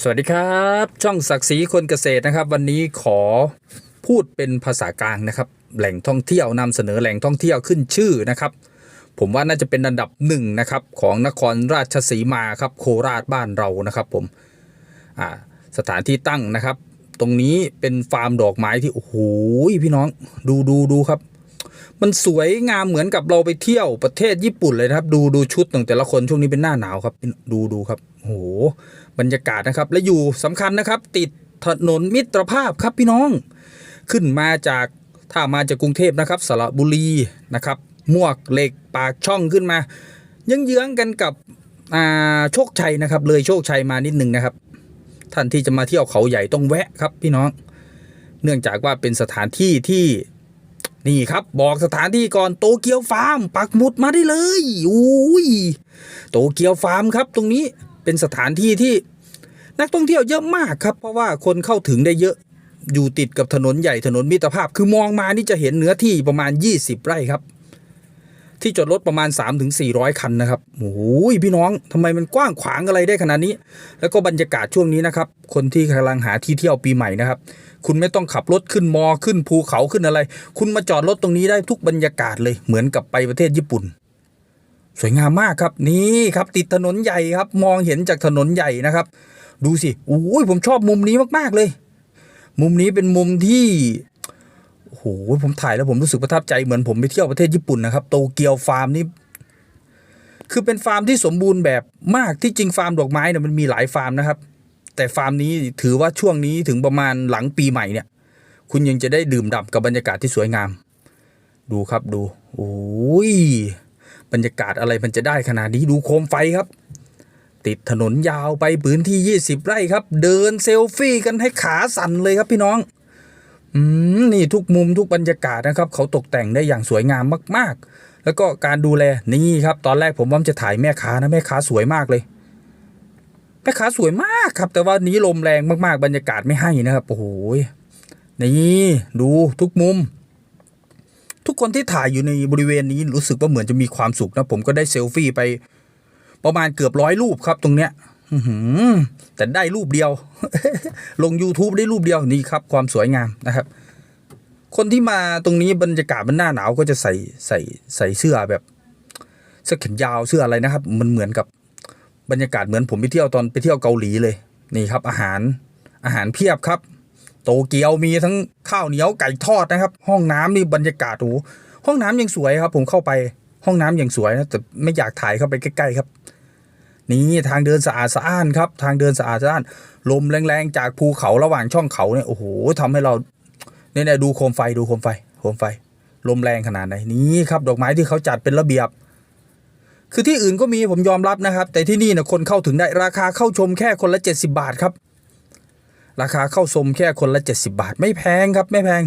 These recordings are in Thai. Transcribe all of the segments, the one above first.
สวัสดีครับ ช่องศักดิ์ศรีคนเกษตรนะครับ วันนี้ขอพูดเป็นภาษากลางนะครับ แหล่งท่องเที่ยวนำเสนอแหล่งท่องเที่ยวขึ้นชื่อนะครับ ผมว่าน่าจะเป็นอันดับหนึ่งนะครับของนครราชสีมาครับโคราชบ้านเรานะครับ ผมอ่าสถานที่ตั้งนะครับ ตรงนี้เป็นฟาร์มดอกไม้ที่โอ้โหพี่น้อง ดูดูดูครับ มันสวยงามเหมือนกับเราไปเที่ยวประเทศญี่ปุ่นเลยนะครับ ดูดูชุดของแต่ละคนช่วงนี้เป็นหน้าหนาวครับดูดูครับโอ้โหบรรยากาศนะครับ และอยู่สำคัญนะครับ ติดถนนมิตรภาพครับพี่น้อง ขึ้นมาจากถ้ามาจากกรุงเทพนะครับสระบุรีนะครับมวกเหล็กปากช่องขึ้นมาเยื้องๆกันกับอ่าโชคชัยนะครับ เลยโชคชัยมานิดหนึ่งนะครับ ท่านที่จะมาเที่ยวเขาใหญ่ต้องแวะครับพี่น้อง เนื่องจากว่าเป็นสถานที่ที่ นี่ครับบอกสถานที่ก่อนโตเกียวฟาร์ม ปักหมุดมาได้เลยอุ้ยโตเกียวฟาร์มครับ ตรงนี้เป็นสถานที่ที่นักท่องเที่ยวเยอะมากครับ เพราะว่าคนเข้าถึงได้เยอะอยู่ติดกับถนนใหญ่ถนนมิตรภาพ คือมองมานี่จะเห็นเนื้อที่ประมาณ 20 ไร่ครับ ที่จอดรถประมาณ 3-400 คันนะครับโอ้โหพี่น้องทำไมมันกว้างขวางอะไรได้ขนาดนี้ แล้วก็บรรยากาศช่วงนี้นะครับ คนที่กำลังหาที่เที่ยวปีใหม่นะครับ คุณไม่ต้องขับรถขึ้นมอขึ้นภูเขาขึ้นอะไร คุณมาจอดรถตรงนี้ได้ทุกบรรยากาศเลยเหมือนกับไปประเทศญี่ปุ่น สวยงามมากครับนี่ครับ ติดถนนใหญ่ครับ มองเห็นจากถนนใหญ่นะครับ ดูสิโอ้ยผมชอบมุมนี้มากๆเลย มุมนี้เป็นมุมที่ โอ้โหผมถ่ายแล้วผมรู้สึกประทับใจเหมือนผมไปเที่ยวประเทศญี่ปุ่นนะครับโตเกียวฟาร์มนี่คือเป็นฟาร์มที่สมบูรณ์แบบมากที่จริงฟาร์มดอกไม้เนี่ยมันมีหลายฟาร์มนะครับ แต่ฟาร์มนี้ถือว่าช่วงนี้ถึงประมาณหลังปีใหม่เนี่ย คุณยังจะได้ดื่มด่ำกับบรรยากาศที่สวยงาม ดูครับดูโอ้ยบรรยากาศอะไรมันจะได้ขนาดนี้ดูโคมไฟครับ ติดถนนยาวไปพื้นที่ 20 ไร่ครับ เดินเซลฟี่กันให้ขาสั่นเลยครับพี่น้อง อืมนี่ทุกมุมทุกบรรยากาศนะครับ เขาตกแต่งได้อย่างสวยงามมาก ๆ แล้วก็การดูแลนี่ครับ ตอนแรกผมว่าจะถ่ายแม่ค้านะแม่ค้าสวยมากเลย แม่ค้าสวยมากครับ แต่ว่านี้ลมแรงมากๆ บรรยากาศไม่ให้นะครับโอ้โหนี่ดูทุกมุม ทุกคนที่ถ่ายอยู่ในบริเวณนี้รู้สึกว่าเหมือนจะมีความสุขนะผมก็ได้เซลฟี่ไป ประมาณเกือบร้อยรูปครับตรงเนี้ย แต่ได้รูปเดียว ลง YouTube ได้รูปเดียวนี่ครับ ความสวยงามนะครับ คนที่มาตรงนี้บรรยากาศมันหน้าหนาวก็จะใส่ใส่ใส่เสื้อแบบเสื้อแขนยาวเสื้ออะไรนะครับ มันเหมือนกับบรรยากาศเหมือนผมไปเที่ยวตอนไปเที่ยวเกาหลีเลยนี่ครับ อาหารอาหารเพียบครับ โตเกียวมีทั้งข้าวเหนียวไก่ทอดนะครับ ห้องน้ำนี่บรรยากาศโอ้หห้องน้ำยังสวยครับ ผมเข้าไปห้องน้ำยังสวยนะแต่ไม่อยากถ่ายเข้าไปใกล้ๆครับ นี่ทางเดินสะอาดสะอ้านครับ ทางเดินสะอาดสะอ้าน ลมแรงๆ จากภูเขาระหว่างช่องเขาเนี่ยโอ้โหทำให้เราเนี่ยดูโคมไฟดูโคมไฟโคมไฟ ลมแรงขนาดไหนนี่ครับ ดอกไม้ที่เขาจัดเป็นระเบียบ คือที่อื่นก็มีผมยอมรับนะครับ แต่ที่นี่นะคนเข้าถึงได้ราคาเข้าชมแค่คนละ 70 บาทครับ ราคาเข้าชมแค่คนละ 70 บาท ไม่แพงครับไม่แพง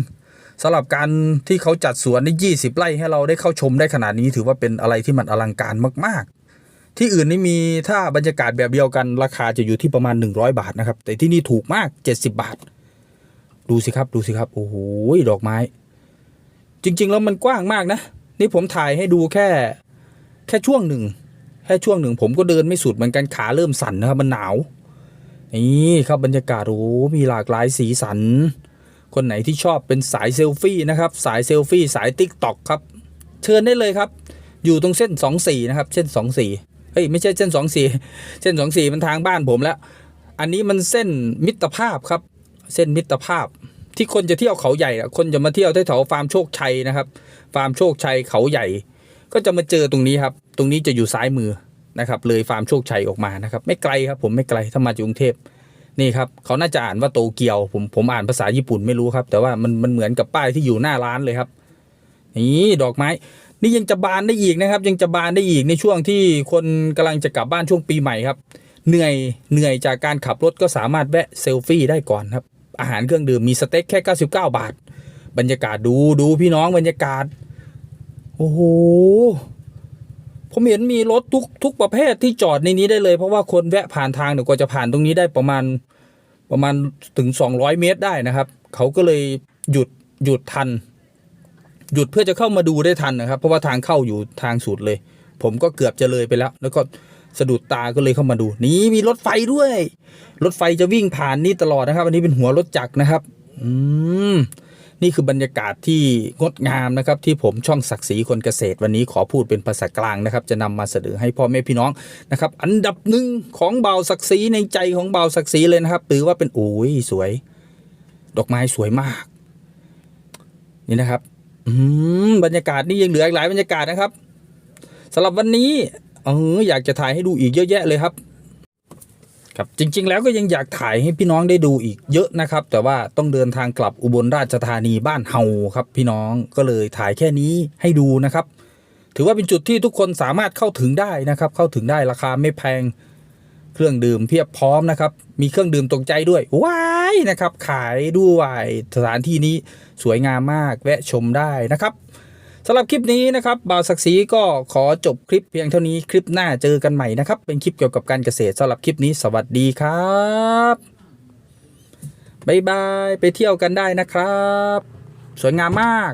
สำหรับการที่เขาจัดสวนได้ 20 ไร่ให้เราได้เข้าชมได้ขนาดนี้ถือว่าเป็นอะไรที่มันอลังการมาก ๆ ที่อื่นนี่มีถ้าบรรยากาศแบบเดียวกันราคาจะอยู่ที่ประมาณ 100 บาทนะครับ แต่ที่นี่ถูกมาก 70 บาท ดูสิครับดูสิครับ โอ้โหดอกไม้ จริง ๆ แล้วมันกว้างมากนะ นี่ผมถ่ายให้ดูแค่แค่ช่วงหนึ่งแค่ช่วงหนึ่งผมก็เดินไม่สุดเหมือนกันขาเริ่มสั่นนะครับมันหนาวนี่ครับบรรยากาศโอ้โหมีหลากหลายสีสัน คนไหนที่ชอบเป็นสายเซลฟี่นะครับสายเซลฟี่สายติ๊กต็อกครับ เชิญได้เลยครับ อยู่ตรงเส้นสองสี่นะครับ เส้นสองสี่ เฮ้ยไม่ใช่เส้นสองสี่เส้นสองสี่มันทางบ้านผมแล้ว อันนี้มันเส้นมิตรภาพครับ เส้นมิตรภาพ ที่คนจะเที่ยวเขาใหญ่คนจะมาเที่ยวที่แถวฟาร์มโชคชัยนะครับ ฟาร์มโชคชัยเขาใหญ่ ก็จะมาเจอตรงนี้ครับ ตรงนี้จะอยู่ซ้ายมือนะครับ เลยฟาร์มโชคชัยออกมานะครับ ไม่ไกลครับ ผมไม่ไกลถ้ามาจากกรุงเทพนี่ครับเขาน่าจะอ่านว่าโตเกียว ผมผมอ่านภาษาญี่ปุ่นไม่รู้ครับ แต่ว่ามันมันเหมือนกับป้ายที่อยู่หน้าร้านเลยครับนี่ดอกไม้ นี่ยังจะบานได้อีกนะครับ ยังจะบานได้อีกในช่วงที่คนกำลังจะกลับบ้านช่วงปีใหม่ครับ เหนื่อยเหนื่อยจากการขับรถก็สามารถแวะเซลฟี่ได้ก่อนครับ อาหารเครื่องดื่มมีสเต็กแค่ 99 บาท บรรยากาศดูดูพี่น้องบรรยากาศ โอ้โหผมเห็นมีรถทุกทุกประเภทที่จอดในนี้ได้เลย เพราะว่าคนแวะผ่านทางเนี่ยกว่าจะผ่านตรงนี้ได้ประมาณประมาณถึง 200 เมตรได้นะครับ เขาก็เลยหยุดหยุดทัน หยุดเพื่อจะเข้ามาดูได้ทันนะครับ เพราะว่าทางเข้าอยู่ทางสุดเลย ผมก็เกือบจะเลยไปแล้ว แล้วก็สะดุดตาก็เลยเข้ามาดู นี่มีรถไฟด้วย รถไฟจะวิ่งผ่านนี่ตลอดนะครับ อันนี้เป็นหัวรถจักรนะครับ อืมนี่คือบรรยากาศที่งดงามนะครับ ที่ผมช่องศักดิ์ศรีคนเกษตรวันนี้ขอพูดเป็นภาษากลางนะครับ จะนำมาเสนอให้พ่อแม่พี่น้องนะครับ อันดับหนึ่งของเบาศักดิ์ศรีในใจของเบาศักดิ์ศรีเลยนะครับถือว่าเป็นโอ้ยสวย ดอกไม้สวยมาก นี่นะครับ บรรยากาศนี่ยังเหลืออีกหลายบรรยากาศนะครับสำหรับวันนี้เอออยากจะถ่ายให้ดูอีกเยอะแยะเลยครับ ครับจริง ๆ แล้วก็ยังอยากถ่ายให้พี่น้องได้ดูอีกเยอะนะครับ แต่ว่าต้องเดินทางกลับอุบลราชธานีบ้านเฮาครับ พี่น้องก็เลยถ่ายแค่นี้ให้ดูนะครับ ถือว่าเป็นจุดที่ทุกคนสามารถเข้าถึงได้นะครับ เข้าถึงได้ราคาไม่แพง เครื่องดื่มเพียบพร้อมนะครับ มีเครื่องดื่มตกใจด้วยว้ายนะครับ ขายด้วยสถานที่นี้สวยงามมากแวะชมได้นะครับสำหรับคลิปนี้นะครับบ่าวศักดิ์ศรีก็ขอจบคลิปเพียงเท่านี้คลิปหน้าเจอกันใหม่นะครับ เป็นคลิปเกี่ยวกับการเกษตรสำหรับคลิปนี้สวัสดีครับบ๊ายบายไปเที่ยวกันได้นะครับ สวยงามมาก